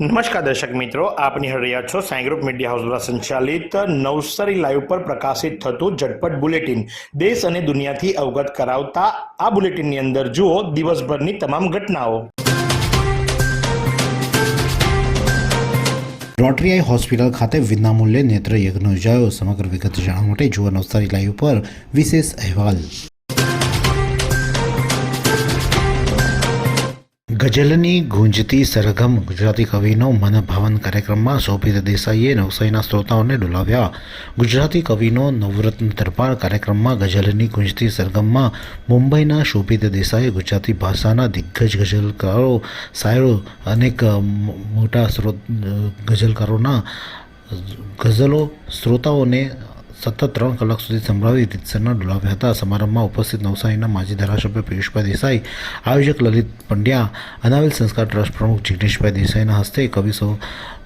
નમસ્કાર દર્શક મિત્રો, આપ નિહાળી છો સાંઈ ગ્રુપ મીડિયા હાઉસ દ્વારા સંચાલિત નવસારી લાઈવ પર પ્રકાશિત થતું ઝટપટ બુલેટિન. દેશ અને દુનિયાથી અવગત કરાવતા આ બુલેટિનની અંદર જુઓ દિવસભરની તમામ ઘટનાઓ. રોટરી આઈ હોસ્પિટલ ખાતે વિનામૂલ્યે નેત્ર યજ્ઞ યોજાયો સમગ્ર વિગત જાણવા માટે જુઓ નવસારી લાઈવ પર વિશેષ અહેવાલ. ગઝલની ગુંજતી સરગમ ગુજરાતી કવિનો મનભાવન કાર્યક્રમમાં શોભિત દેસાઈએ નવસારીના શ્રોતાઓને ડોલાવ્યા. ગુજરાતી કવિનો નવરત્ન દરબાર કાર્યક્રમમાં ગઝલની ગુંજતી સરગમમાં મુંબઈના શોભિત દેસાઈએ ગુજરાતી ભાષાના દિગ્ગજ ગઝલકારો, શાયરો, અનેક મોટા સ્રોત ગઝલકારોના ગઝલો શ્રોતાઓને સતત ત્રણ કલાક સુધી સંભળાવી રીતસરના ડોલાવ્યા હતા. સમારંભમાં ઉપસ્થિત નવસારીના માજી ધારાસભ્ય પિયુષભાઈ દેસાઈ, આયોજક લલિત પંડ્યા અનાવિલ સંસ્કાર ટ્રસ્ટ પ્રમુખ જિગ્નેશભાઈ દેસાઈના હસ્તે કવિ સો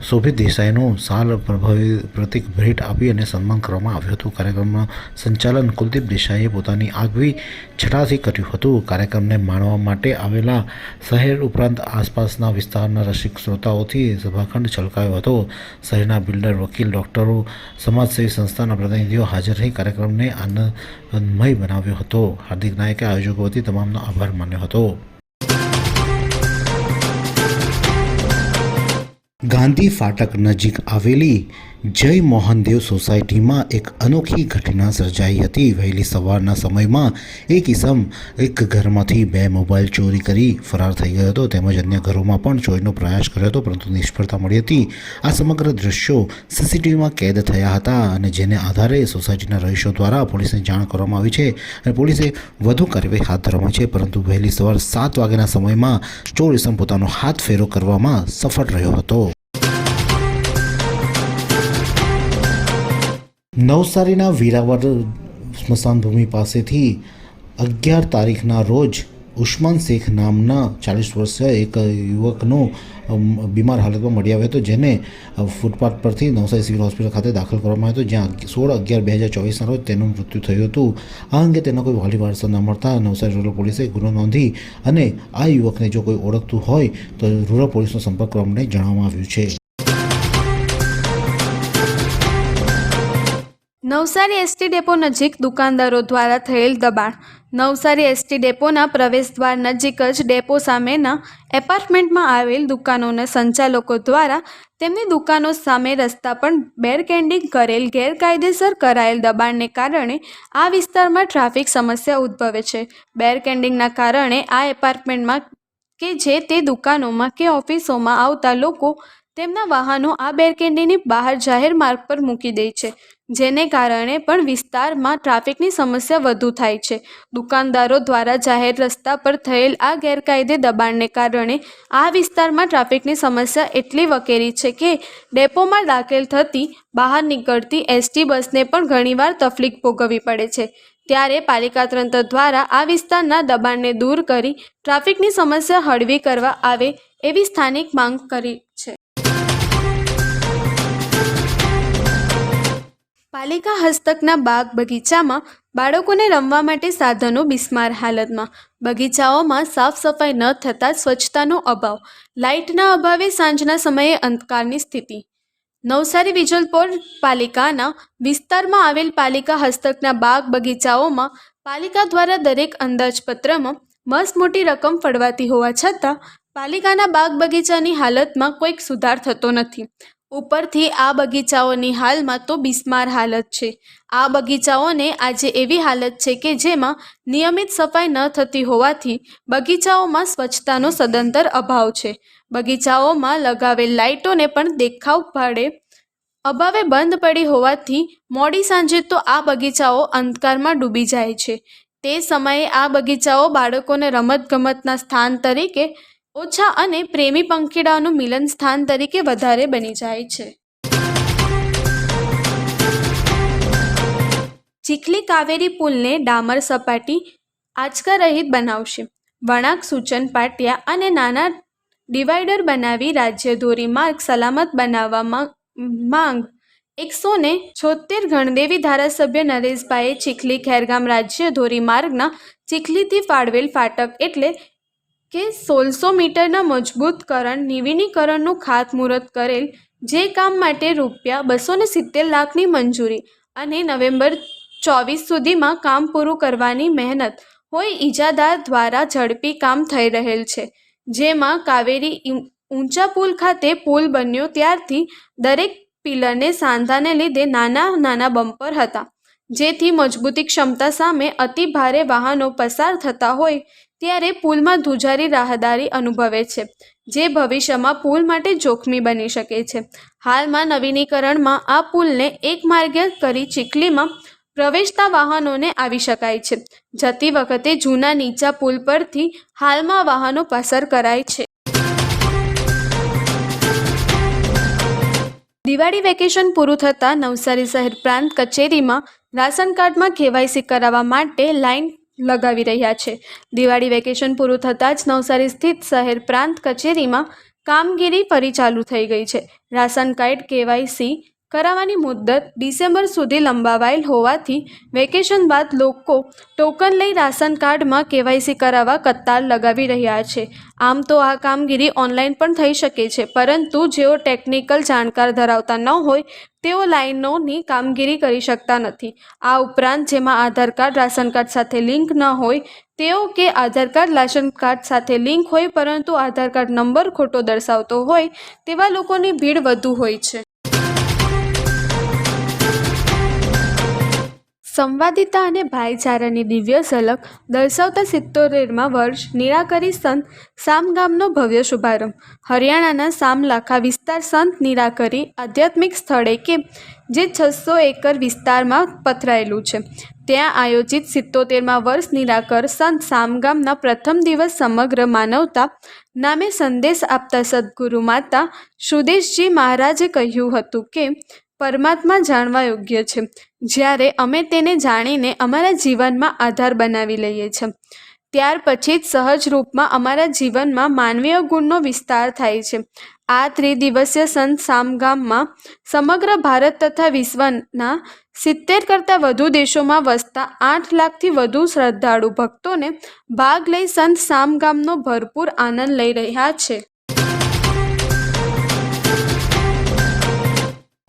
શોભિત દેસાઈનું સાલ પ્રભાવી પ્રતિક ભેટ આપી અને સન્માન કરવામાં આવ્યું હતું. કાર્યક્રમનું સંચાલન કુલદીપ દેસાઈએ પોતાની આગવી છટાથી કર્યું હતું. કાર્યક્રમને માણવા માટે આવેલા શહેર ઉપરાંત આસપાસના વિસ્તારના રસિક શ્રોતાઓથી સભાખંડ છલકાયો હતો. શહેરના બિલ્ડર, વકીલ, ડૉક્ટરો, સમાજસેવી સંસ્થાના પ્રતિનિધિઓ હાજર રહી કાર્યક્રમને આનંદમય બનાવ્યો હતો. હાર્દિક નાયકે આયોજકો વતી તમામનો આભાર માન્યો હતો. ગાંધી ફાટક નજીક આવેલી જય મોહનદેવ સોસાયટીમાં એક અનોખી ઘટના સર્જાઈ હતી. વહેલી સવારના સમયમાં એક ઇસમ એક ઘરમાંથી બે મોબાઈલ ચોરી કરી ફરાર થઈ ગયો હતો. તેમજ અન્ય ઘરોમાં પણ ચોરીનો પ્રયાસ કર્યો હતો, પરંતુ નિષ્ફળતા મળી હતી. આ સમગ્ર દ્રશ્યો સીસીટીવીમાં કેદ થયા હતા અને જેને આધારે સોસાયટીના રહીશો દ્વારા પોલીસને જાણ કરવામાં આવી છે અને પોલીસે વધુ કાર્યવાહી હાથ ધરવામાં છે. પરંતુ વહેલી સવાર સાત વાગ્યાના સમયમાં ચોર ઇસમ પોતાનો હાથ ફેરો કરવામાં સફળ રહ્યો હતો. નવસારીના વીરાવર સ્મશાન ભૂમિ પાસેથી અગિયાર તારીખના રોજ ઉસ્માન શેખ નામના ચાલીસ વર્ષીય એક યુવકનો બીમાર હાલતમાં મળી આવ્યો હતો, જેને ફૂટપાથ પરથી નવસારી સિવિલ હોસ્પિટલ ખાતે દાખલ કરવામાં આવ્યો હતો, જ્યાં સોળ અગિયાર બે હજાર ચોવીસના રોજ તેનું મૃત્યુ થયું હતું. આ અંગે તેનો કોઈ વાલી વારસા ન મળતા નવસારી રૂરલ પોલીસે ગુનો નોંધી અને આ યુવકને જો કોઈ ઓળખતું હોય તો રૂરલ પોલીસનો સંપર્ક કરવા માટે જણાવવામાં આવ્યું છે. નવસારી એસટી ડેપો નજીક દુકાનદારો દ્વારા થયેલ દબાણ. નવસારી એસટી ડેપોના પ્રવેશદ્વાર નજીક જ ડેપો સામેના એપાર્ટમેન્ટમાં આવેલ દુકાનોના સંચાલકો દ્વારા તેમની દુકાનો સામે રસ્તા પર બેરકેન્ડિંગ કરેલ ગેરકાયદેસર કરાયેલ દબાણને કારણે આ વિસ્તારમાં ટ્રાફિક સમસ્યા ઉદ્ભવે છે. બેરકેન્ડિંગના કારણે આ એપાર્ટમેન્ટમાં કે જે તે દુકાનોમાં કે ઓફિસોમાં આવતા લોકો તેમના વાહનો આ બેરકેન્ડીની બહાર જાહેર માર્ગ પર મૂકી દે છે. જેને કારણે પણ વિસ્તારમાં ટ્રાફિકની સમસ્યા વધુ થાય છે. દુકાનદારો દ્વારા જાહેર રસ્તા પર થયેલ આ ગેરકાયદે દબાણને કારણે આ વિસ્તારમાં ટ્રાફિકની સમસ્યા એટલી વકેરી છે કે ડેપોમાં દાખલ થતી બહાર નીકળતી એસટી બસને પણ ઘણીવાર તકલીફ ભોગવવી પડે છે. ત્યારે પાલિકા તંત્ર દ્વારા આ વિસ્તારના દબાણને દૂર કરી ટ્રાફિકની સમસ્યા હળવી કરવા આવે એવી સ્થાનિક માંગ કરી પાલિકા હસ્તકના બાગ બગીચામાં બાળકોને રમવા માટે સાધનો બિસ્માર હાલતમાં. બગીચાઓમાં સાફ સફાઈ ન થતાં સ્વચ્છતાનો અભાવ. લાઇટના અભાવે સાંજના સમયે અંધકારની સ્થિતિ. નવસારી વિજલપોર પાલિકાના વિસ્તારમાં આવેલ પાલિકા હસ્તકના બાગ બગીચાઓમાં પાલિકા દ્વારા દરેક અંદાજપત્રમાં મસ્ત મોટી રકમ ફળવાતી હોવા છતાં પાલિકાના બાગ બગીચાની હાલતમાં કોઈક સુધાર થતો નથી. ઉપરથી આ બગીચાઓની હાલમાં તો બિસ્માર હાલત છે. આ બગીચાઓને આજે એવી હાલત છે કે જેમાં નિયમિત સફાઈ ન થતી હોવાથી બગીચાઓમાં સ્વચ્છતાનો સદંતર અભાવ છે. બગીચાઓમાં લગાવેલ લાઇટોને પણ દેખાવ ભાડે અભાવે બંધ પડી હોવાથી મોડી સાંજે તો આ બગીચાઓ અંધકારમાં ડૂબી જાય છે. તે સમયે આ બગીચાઓ બાળકોને રમતગમતના સ્થાન તરીકે ઓછા અને પ્રેમી પંખીડાઓનું મિલન સ્થાન તરીકે વધારે બની જાય છે. ચીખલી કાવેરી પુલને ડામર સપાટી આંચકા રહિત બનાવશે. વળાંક સૂચન, પાટિયા અને નાના ડિવાઈડર બનાવી રાજ્ય ધોરીમાર્ગ સલામત બનાવવામાં માંગ એકસો ને છોતેર ગણદેવી ધારાસભ્ય નરેશભાઈએ ચીખલી ખેરગામ રાજ્ય ધોરીમાર્ગના ચીખલીથી ફાળવેલ ફાટક એટલે કે સોળસો મીટરના મજબૂતકરણ નવીનીકરણનું ખાતમુહૂર્ત કરેલ જે કામ માટે રૂપિયા બસો ને સિત્તેર લાખની મંજૂરી અને નવેમ્બર ચોવીસ સુધીમાં કામ પૂરું કરવાની મહેનત હોય ઈજાદાર દ્વારા ઝડપી કામ થઈ રહેલ છે. જેમાં કાવેરી ઊંચા પુલ ખાતે પુલ બન્યો ત્યારથી દરેક પિલરને સાંધાને લીધે નાના નાના બમ્પર હતા. જેથી મજબૂતી ક્ષમતા સામે અતિ ભારે વાહનો પસાર થતા હોય, ત્યારે પુલમાં ધુજારી રાહદારી અનુભવે છે, જે ભવિષ્યમાં પુલ માટે જોખમી બની શકે છે. હાલમાં નવીનીકરણમાં આ પુલને એક માર્ગે કરી ચીખલીમાં પ્રવેશતા વાહનોને આવી શકાય છે. જતી વખતે જૂના નીચા પુલ પરથી હાલમાં વાહનો પસાર કરાય છે. દિવાળી વેકેશન પૂરું થતાં નવસારી શહેર પ્રાંત કચેરીમાં રાશન કાર્ડમાં કેવાયસી કરાવવા માટે લાઈન લગાવી રહ્યા છે. દિવાળી વેકેશન પૂરું થતાં જ નવસારી સ્થિત શહેર પ્રાંત કચેરીમાં કામગીરી ફરી ચાલુ થઈ ગઈ છે. રાશન કાર્ડ કેવાયસી કરાવવાની મુદ્દત ડિસેમ્બર સુધી લંબાવાયેલ હોવાથી વેકેશન બાદ લોકો ટોકન લઈ રાશન કાર્ડમાં કેવાયસી કરાવવા કતાર લગાવી રહ્યા છે. આમ તો આ કામગીરી ઓનલાઈન પણ થઈ શકે છે, પરંતુ જેઓ ટેકનિકલ જાણકાર ધરાવતા ન હોય, તેઓ લાઈનોની કામગીરી કરી શકતા નથી. આ ઉપરાંત જેમાં આધાર કાર્ડ, રાશન કાર્ડ સાથે લિંક ન હોય, તેઓ કે આધાર કાર્ડ, રાશન કાર્ડ સાથે લિંક હોય પરંતુ આધાર કાર્ડ નંબર ખોટો દર્શાવતો હોય, તેવા લોકોની ભીડ વધુ હોય છે. સંવાદિતા અને ભાઈચારાની દિવ્ય ઝલક દર્શાવતા સિત્તોતેરમાં વર્ષ નિરાકરી સંત સામ ગામનો ભવ્ય શુભારંભ. હરિયાણાના સામલાખા વિસ્તાર સંત નિરાકરી આધ્યાત્મિક સ્થળે કે જે છસો એકર વિસ્તારમાં પથરાયેલું છે. ત્યાં આયોજિત સિત્તોતેરમાં વર્ષ નિરાકર સંત સામગામના પ્રથમ દિવસ સમગ્ર માનવતા નામે સંદેશ આપતા સદગુરુ માતા સુદેશજી મહારાજે કહ્યું હતું કે પરમાત્મા જાણવા યોગ્ય છે. જ્યારે અમે તેને જાણીને અમારા જીવનમાં આધાર બનાવી લઈએ છીએ ત્યાર પછી જ સહજ રૂપમાં અમારા જીવનમાં માનવીય ગુણનો વિસ્તાર થાય છે. આ ત્રિદિવસીય સંત સામગામમાં સમગ્ર ભારત તથા વિશ્વના સિત્તેર કરતાં વધુ દેશોમાં વસતા આઠ લાખથી વધુ શ્રદ્ધાળુ ભક્તોને ભાગ લઈ સંત સામગામનો ભરપૂર આનંદ લઈ રહ્યા છે.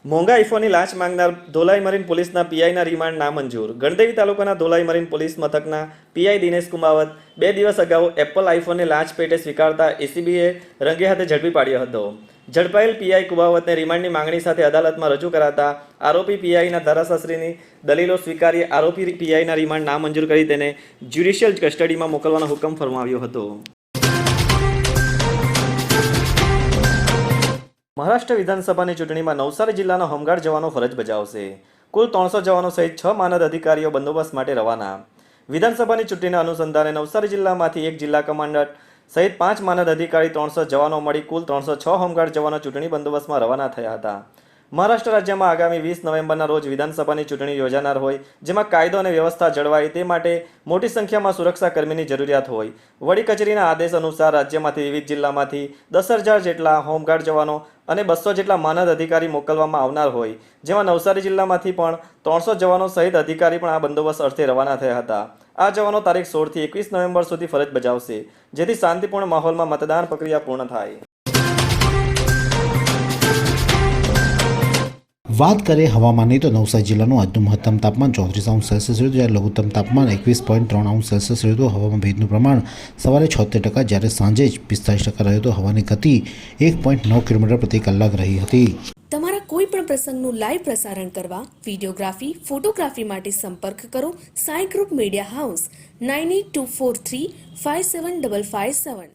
મોંઘા આઈફોનની લાંચ માંગનાર ધોલાઈ મરીન પોલીસના પીઆઈના રિમાન્ડ નામંજૂર. ગણદેવી તાલુકાના ધોલાઈ મરીન પોલીસ મથકના પીઆઈ દિનેશ કુમાવત બે દિવસ અગાઉ એપલ આઈફોનને લાંચ પેટે સ્વીકારતા એસીબીએ રંગે હાથે ઝડપી પાડ્યો હતો. ઝડપાયેલ પીઆઈ કુમાવતને રિમાન્ડની માંગણી સાથે અદાલતમાં રજૂ કરાતા આરોપી પીઆઈના ધારાશાસ્ત્રીની દલીલો સ્વીકારી આરોપી પીઆઈના રિમાન્ડ નામંજૂર કરી તેને જ્યુડિશિયલ કસ્ટડીમાં મોકલવાનો હુકમ ફરમાવ્યો હતો. મહારાષ્ટ્ર વિધાનસભાની ચૂંટણીમાં નવસારી જિલ્લાનો હોમગાર્ડ જવાનો ફરજ બજાવશે. કુલ ત્રણસો જવાનો સહિત છ માનદ અધિકારીઓ બંદોબસ્ત માટે રવાના. વિધાનસભાની ચૂંટણીના અનુસંધાને નવસારી જિલ્લામાંથી એક જિલ્લા કમાન્ડર સહિત પાંચ માનદ અધિકારી ત્રણસો જવાનો મળી કુલ ત્રણસો છ હોમગાર્ડ જવાનો ચૂંટણી બંદોબસ્તમાં રવાના થયા હતા. મહારાષ્ટ્ર રાજ્યમાં આગામી વીસ નવેમ્બરના રોજ વિધાનસભાની ચૂંટણી યોજાનાર હોય, જેમાં કાયદો અને વ્યવસ્થા જળવાય તે માટે મોટી સંખ્યામાં સુરક્ષાકર્મીની જરૂરિયાત હોય. વડી કચેરીના આદેશ અનુસાર રાજ્યમાંથી વિવિધ જિલ્લામાંથી દસ હજાર જેટલા હોમગાર્ડ જવાનો અને બસો જેટલા માનદ અધિકારી મોકલવામાં આવનાર હોય, જેમાં નવસારી જિલ્લામાંથી પણ ત્રણસો જવાનો સહિત અધિકારી પણ આ બંદોબસ્ત અર્થે રવાના થયા હતા. આ જવાનો તારીખ સોળથી એકવીસ નવેમ્બર સુધી ફરજ બજાવશે, જેથી શાંતિપૂર્ણ માહોલમાં મતદાન પ્રક્રિયા પૂર્ણ થાય. વાત કરીએ હવામાનની, તો નવસારી જિલ્લાનું આજનું મહત્તમ તાપમાન ચોત્રીસ અંશ સેલ્સિયસ રહ્યું, જ્યારે લઘુત્તમ તાપમાન એકવીસ પોઈન્ટ ત્રણ અંશ સેલ્સિયસ રહ્યું હતું. હવામાં ભેજનું પ્રમાણ સવારે છોતેર ટકા, જ્યારે સાંજે જ પિસ્તાલીસ ટકા રહ્યું હતું. હવાની ગતિ એક પોઈન્ટ નવ કિલોમીટર પ્રતિ કલાક રહી હતી. તમારા કોઈ પણ પ્રસંગનું લાઈવ પ્રસારણ કરવા વિડીયોગ્રાફી, ફોટોગ્રાફી માટે સંપર્ક કરો. Sai group media house, nine eight two four three five seven double five seven.